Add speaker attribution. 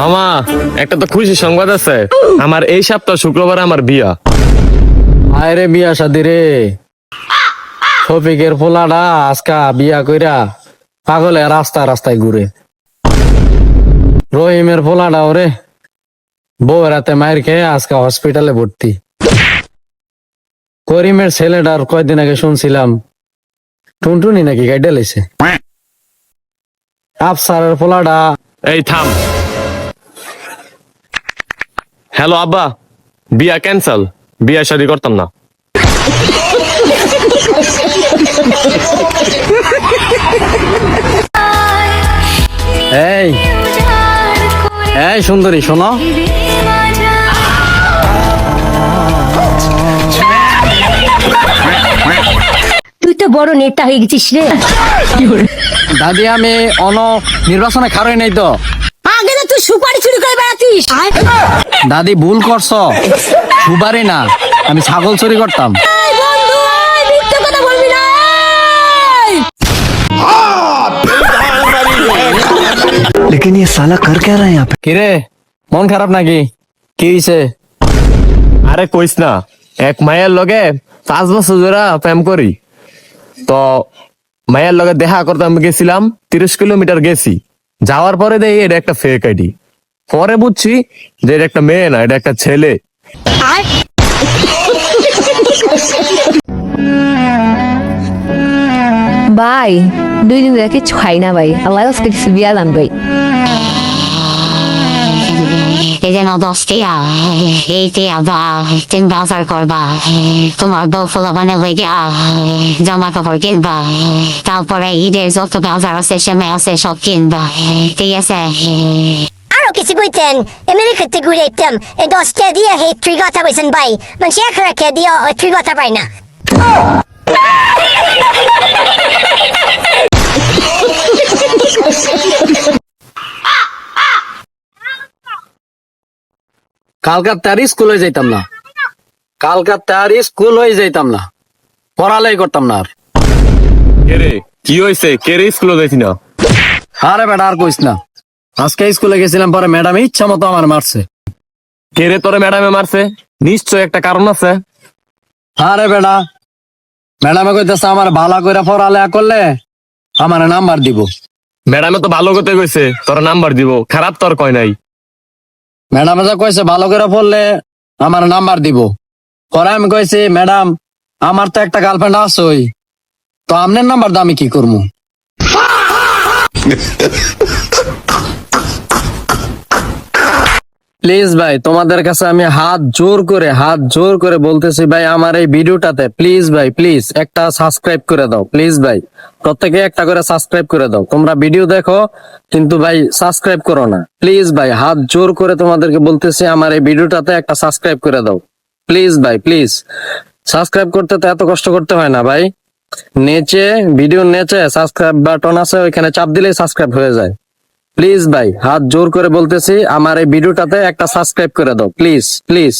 Speaker 1: মামা একটা তো খুশি সংবাদ আছে। আমার এই সপ্তাহ শুক্রবার আমার বিয়া।
Speaker 2: আয় রে বিয়া শাদি রে। শফিকের পোলাটা আজকা বিয়া কইরা পাগলে রাস্তা রাস্তায় ঘুরে। রহিমের পোলাটা ওরে বউ রাতে মায়ের খেয়ে আজকে হসপিটালে ভর্তি। করিমের ছেলেটার কয়দিন আগে শুনছিলাম টুনটুনি নাকি গাইডে লেছে। আফসারের পোলাটা
Speaker 1: এই থাম। হ্যালো আব্বা বিয়া ক্যান্সেল বিয়া শাদি করতাম না।
Speaker 2: এই এই সুন্দরী শোনো।
Speaker 3: তুই তো বড় নেতা হয়ে গেছিস রে।
Speaker 2: দাদি আমি অন নির্বাচনে খারই নাই তো।
Speaker 3: সুপারি চুরি করে বেড়াতিস
Speaker 2: দাদি ভুল করছো সুবারি না আমি ছাগল চুরি করতাম
Speaker 3: এই বন্ধু এই মিথ্যে কথা বলবি না এই।
Speaker 4: लेकिन ये साला कर क्या रहा है यहाँ पे
Speaker 2: কিরে মন খারাপ নাকি কি হইছে
Speaker 1: আরে কইস না এক মায়ের লগে পাঁচ বছর ধরে প্রেম করি তো মায়ের লগে দেখা করতে আমি গেছিলাম তিরিশ কিলোমিটার গেছি যাওয়ার পরে দেখি এটা একটা ফেক আইডি পরে বুঝছি যে এটা একটা মেয়ে না, এটা একটা ছেলে।
Speaker 5: ভাই, দুই দিন দেখে খাই না ভাই। আল্লাহ বিয়া দান ভাই।
Speaker 6: এই যেন দশটিয়া এই টিয়া বা তিন বাজার করবা, তোমার বউ ফুলবানে লেগে জামা কাপড় কিনবা, তারপরে ঈদের যত বাজার আছে, সেমে আছে, সব কিনবা, ঠিক আছে?
Speaker 7: আরও কিছু বইতেন আমেরিকাতে ঘুরে যেতাম এই দশটা দিয়ে হে ত্রি কথা বলছেন ভাই মানুষ এক রেখে দিয়ে ওই ত্রি কথা পাই না।
Speaker 2: কালকার তার স্কুলে যাইতাম না। কালকার তার স্কুল হয়ে যাইতাম না। পড়ালাই করতাম না আর।
Speaker 1: কেরে কি হয়েছে কেরে স্কুলে যাইছি না?
Speaker 2: আরে বেটা আর কইস না। আজকে স্কুলে গেছিলাম পরে ম্যাডাম ইচ্ছা মতো আমার মারছে।
Speaker 1: কেরে তোরে ম্যাডামে মারছে? নিশ্চয় একটা কারণ আছে।
Speaker 2: আরে বেটা ম্যাডামে কইতেছে আমার ভালো করে পড়ালেখা করলে আমার নাম্বার দিব।
Speaker 1: ম্যাডামে তো ভালো করতে কইছে তোর নাম্বার দিব। খারাপ তোর কয় নাই।
Speaker 2: ম্যাডামে যা কইছে, ভালো করে পড়লে আমার নাম্বার দিব। পরে আমি কইছি, ম্যাডাম, আমার তো একটা গার্লফ্রেন্ড আছেই। তো আপনার নাম্বার দামি কি করব? প্লিজ ভাই, তোমাদের কাছে আমি হাত জোর করে, হাত জোর করে বলতেছি ভাই, আমার এই ভিডিওটাতে, প্লিজ ভাই, প্লিজ, একটা সাবস্ক্রাইব করে দাও, প্লিজ ভাই। প্রত্যেকে একটা করে সাবস্ক্রাইব করে দাও। তোমরা ভিডিও দেখো, কিন্তু ভাই সাবস্ক্রাইব করো না। প্লিজ ভাই, হাত জোর করে তোমাদেরকে বলতেছি, আমার এই ভিডিওটাতে একটা সাবস্ক্রাইব করে দাও। প্লিজ ভাই, প্লিজ। সাবস্ক্রাইব করতে তো এত কষ্ট করতে হয় না ভাই। নেচে ভিডিও নেচে সাবস্ক্রাইব বাটন আছে, ওইখানে চাপ দিলেই সাবস্ক্রাইব হয়ে যায়। প্লিজ ভাই, হাত জোর করে বলতেছি, আমার এই ভিডিওটাতে একটা সাবস্ক্রাইব করে দাও। Please please